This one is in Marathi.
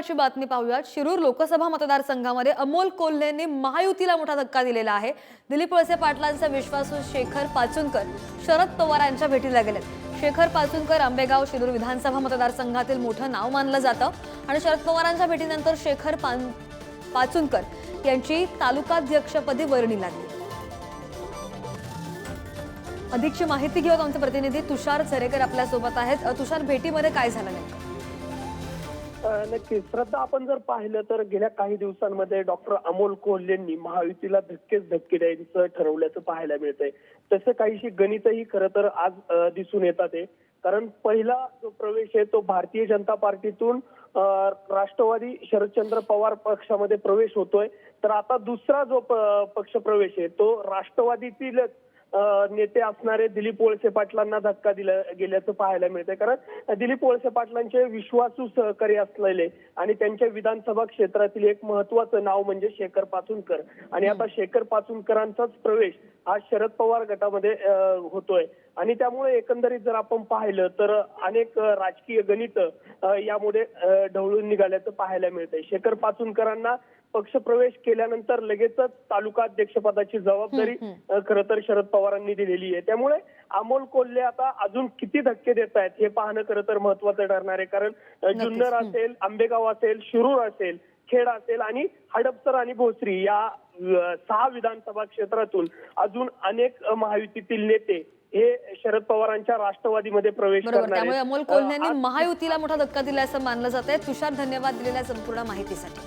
महत्वाची बातमी पाहूयात. शिरूर लोकसभा मतदारसंघामध्ये अमोल कोल्हेंनी महायुतीला मोठा धक्का दिलेला आहे. दिलीप वळसे पाटलांचा विश्वासू शेखर पाचुनकर शरद पवार यांच्या भेटीला गेलेत. शेखर पाचुनकर आंबेगाव शिरूर विधानसभा मतदारसंघातील मोठं नाव मानलं जातं आणि शरद पवारांच्या भेटीनंतर शेखर पान पाचुनकर यांची तालुकाध्यक्षपदी वर्णी लागली. अधिकची माहिती घेऊन आमचे प्रतिनिधी तुषार झरेकर आपल्यासोबत आहेत. तुषार भेटीमध्ये काय झालं नाही नक्कीच. श्रद्धा आपण जर पाहिलं तर गेल्या काही दिवसांमध्ये डॉक्टर अमोल कोल्हेंनी महायुतीला धक्केच धक्के द्यायचं ठरवल्याचं पाहायला मिळतंय. तसं काहीशी गणितही खरं तर आज दिसून येतात आहे कारण पहिला जो प्रवेश आहे तो भारतीय जनता पार्टीतून राष्ट्रवादी शरदचंद्र पवार पक्षामध्ये प्रवेश होतोय. तर आता दुसरा जो पक्ष प्रवेश आहे तो राष्ट्रवादीतीलच. नेते असणारे दिलीप वळसे पाटलांना धक्का दिला गेल्याचं पाहायला मिळतंय. कारण दिलीप वळसे पाटलांचे विश्वासू सहकारी असलेले आणि त्यांच्या विधानसभा क्षेत्रातील एक महत्वाचं नाव म्हणजे शेखर पाचुनकर आणि आता शेखर पाचुनकरांचाच प्रवेश हा शरद पवार गटामध्ये होतोय. आणि त्यामुळे एकंदरीत जर आपण पाहिलं तर अनेक राजकीय गणित यामुळे ढवळून निघाल्याचं पाहायला मिळतंय. शेखर पाचुनकरांना पक्षप्रवेश केल्यानंतर लगेचच तालुका अध्यक्षपदाची जबाबदारी खरं तर शरद पवारांनी दिलेली आहे. त्यामुळे अमोल कोल्हे आता अजून किती धक्के देत आहेत हे पाहणं खरं तर महत्वाचं ठरणार आहे. कारण. जुन्नर. असेल आंबेगाव असेल शिरूर असेल खेड असेल आणि हडपसर आणि भोसरी या सहा विधानसभा क्षेत्रातून अजून अनेक महायुतीतील नेते हे शरद पवारांच्या राष्ट्रवादीमध्ये प्रवेश त्यामुळे. अमोल आज- महायुतीला मोठा धक्का दिला असं मानलं जात आहे तुषार धन्यवाद दिलेल्या संपूर्ण माहितीसाठी.